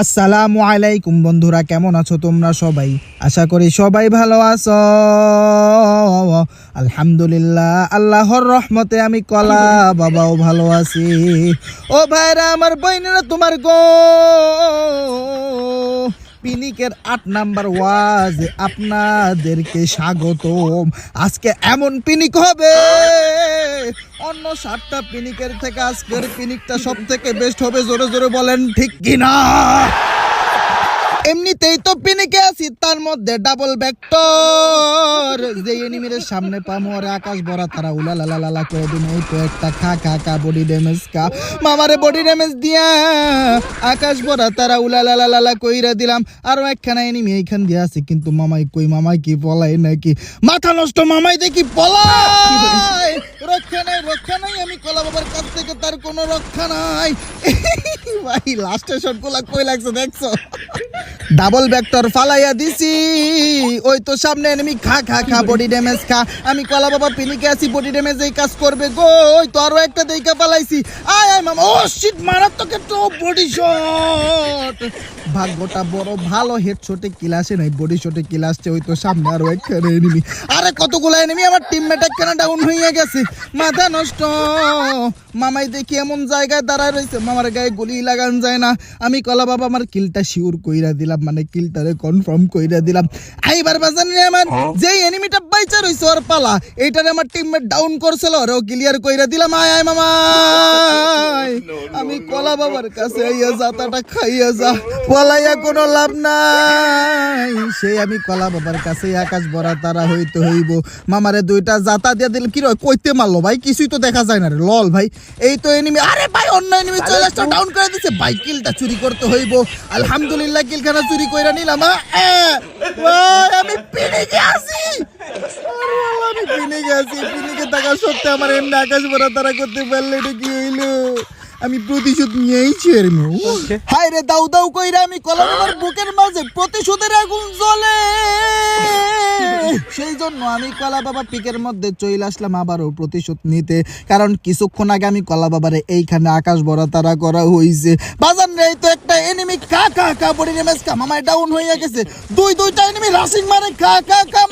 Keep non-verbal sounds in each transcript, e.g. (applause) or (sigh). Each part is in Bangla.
আসসালামু আলাইকুম বন্ধুরা, কেমন আছো তোমরা সবাই? আশা করি সবাই ভালো আছো। আলহামদুলিল্লাহ, আল্লাহর রহমতে আমি কলা বাবাও ভালো আছি। ও ভাইরা, আমার বইনেরা তোমার গো। পিনিকের আট নাম্বার ওয়াজ আপনাদেরকে স্বাগতম। আজকে এমন পিনিক হবে। অন্য সাতটা পিনিকের থেকে আজকের পিনিকটা সব থেকে বেস্ট হবে, জোরে জোরে বলেন, ঠিক কিনা? এমনিতেই তো পিনিকে আছি, তার মধ্যে ডাবল ভেক্টর যে এনিমির সামনে পামো আরে আকাশ ভরা তারা উলা লালা লালা করে দিন ওই তো একটা খা খা খা বডি ড্যামেজ কা মামারে বডি ড্যামেজ দিয়া, আকাশ ভরা তারা উলা লালা লালা কইরা দিলাম। আরও একখানা এনিমি এইখান দিয়ে আছে, কিন্তু মামাই কই, মামাই কি পলাই নাকি? মাথা নষ্ট, মামাই দেখি পলাই। রক্ষা নাই রক্ষা নাই, আমি কলা বাবার কাছ থেকে তার কোনো রক্ষা নাই। ভাই লাস্টের শটগুলা কই লাগছে দেখছ? ডাবল ভেক্টর ফালাইয়া দিছি। ওই তো সামনে এনিমি খা খা খা বডি ড্যামেজ খা। আমি কলা বাবা পিনিকে আছি বডি ড্যামেজ এই কাজ করবে গো। ওই তো আরও একটা দেইকা পালাইছি আয় আয়, মামা। ও শিট মারাত্মক একটা বডি শট ভাগ্যটা বড় ভালো হেড শটে কিল আসে নাই বডি শটে কিল আসছে, ওই তো সামনে আরও একখানে এনিমি আরে কতগুলো এনিমি আমার টিমমেট একখানা ডাউন হয়ে গেছে। মাথা নষ্ট। মামাই দেখি এমন জায়গায় দাঁড়ায় রয়েছে মামার গায়ে গুলি লাগান যায় না আমি কলা বাবা আমার কিলটা শিওর কইরা দিলাম মানে কিলটারে কনফার্ম কইরা দিলাম আইবার বাজান রে আমার যেই এনিমিটা বাইচা রইছে ওর পালা এইটারে আমার টিমমেট ডাউন করছিল ওরেও ক্লিয়ার কইরা দিলাম আয় আয় মামা আমি কলা বাবার কাছে আইয়া জাতাটা খাইয়া যা পলাইয়া কোনো লাভ নাই সেই আমি কলা বাবার কাছে আকাশ ভরা তারা হইতে হইব মামারে দুইটা জাতা দিয়া দিল কি কইতে মারলো ভাই কিছুই তো দেখা যায় না রে লল ভাই এই তো এনিমি আরে ভাই অন্য এনিমি চলে আসছে ডাউন করে দিছে। ভাই কিলটা চুরি করতে হইব। আলহামদুলিল্লাহ কিলখানা চুরি কইরা নিলাম এ, ভাই, আমি আরে আল্লাহ, আমি পিনিকে আছি। পিনিকে থাকা সত্ত্বে আমার এমনি আকাশ ভরা তারা করতে পারলে এটা কি হইল? আমি প্রতিশোধ নিয়েই ছেড়মু হায় রে দাউ দাউ কইরা আমি কলমের বুকের মাঝে প্রতিশোধের আগুন জ্বলে। সেই জন্য আমি কলা বাবা পিকের মধ্যে চলে আসলাম আবারও প্রতিশোধ নিতে। কারণ কিছুক্ষণ আগে আমি কলা বাবারে এইখানে আকাশ বড়া তারা করা হয়েছে বাজার নেই তো একটা এনিমি কা কা কা বডি ড্যামেজ কা, মামায় ডাউন হয়ে গেছে। দুই, দুইটা এনিমি রাসিং মানে কা কা কা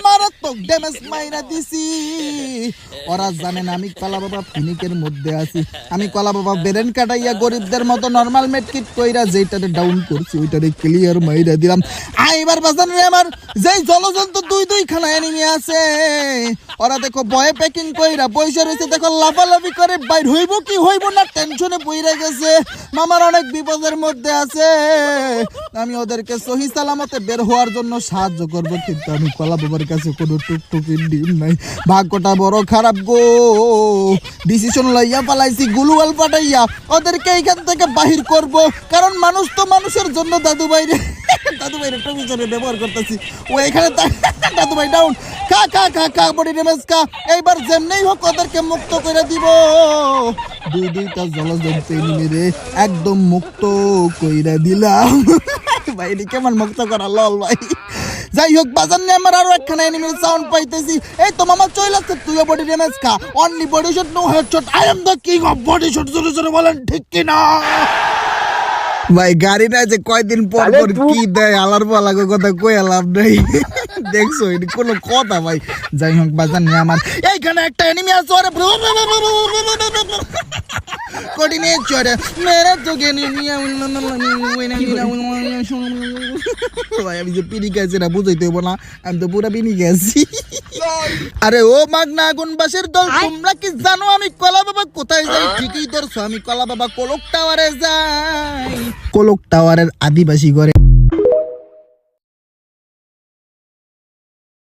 মারাত্মক ড্যামেজ মাইরা দিছি। ওরা জানেন আমি কলা বাবা ফিনিকের মধ্যে আছি। আমি কলা বাবা বেরেন কাটাইয়া গরিবদের মতো নর্মাল মেটকিট কইরা যেটারে ডাউন করছি, ওইটারে ক্লিয়ার মাইরা দিলাম। আইবার বাজান রে আমার, যেই জলজন্ত দুই দুই খানা এনিমি আছে ওরা দেখো বয়ে প্যাকিং কইরা পয়সা রয়েছে দেখো লাফালাফি করে বাইর হইব কি হইব না টেনশনে বইরা গেছে। মামার অনেক বিপদের মধ্যে আছে। আমি ওদেরকে সহি সালামতে বের হওয়ার জন্য সাহায্য করব, কিন্তু আমি কলা বাবার কাছে কোনো টুকটুকির ডিম নাই। ভাগ্যটা বড় খারাপ গো। ডিসিশন লইয়া পালাইছি, গুলুয়াল পাঠাইয়া। ওদেরকে এইখান থেকে বাহির করব, কারণ মানুষ তো মানুষের জন্য দাদু বাইরে দাদু বাইরে টমিচরে ব্যবহার করতেছি। ও এখানে দাদু ভাই ডাউন খা খা খা খা বডি খা। এইবার যেমনেই হোক ওদেরকে মুক্ত করে দিব। দুই দুইটা জলজন্তু মেরে একদম মুক্ত কইরা দিলাম। (laughs) ভাই কেমন মুক্ত করা, লল ভাই। যাই হোক, বাজার নিয়ে আমার আরও একখানা সাউন্ড পাইতেছি। এই তো মামা, চলে আসছে বডি ড্যামেজ খা। Only body shot no headshot I am the king of body shot জোরে জোরে বলেন, ঠিক কি না ভাই গাড়ি না যে কয়দিন পর পর কি দেয় আলার পালাগো কথা কই লাভ নাই দেখছ এটি কোনো কথা ভাই যাই হোক বাজার নিয়ে আমার এইখানে একটা এনিমি আছে ওরে কঠিনে চড়ে মেরে তোকে ভাই আমি যে পিনি গেছি না বুঝাইতে হব না আমি তো পুরা পিনি গেছি আরে ও মাগনা আগুন বাসের দল তোমরা কি জানো আমি কলা বাবা? কোথায় যাই? ঠিকই ধরছো আমি কলা বাবা কোলক টাওয়ারে যাই। কোলক টাওয়ারের আদিবাসী ঘরে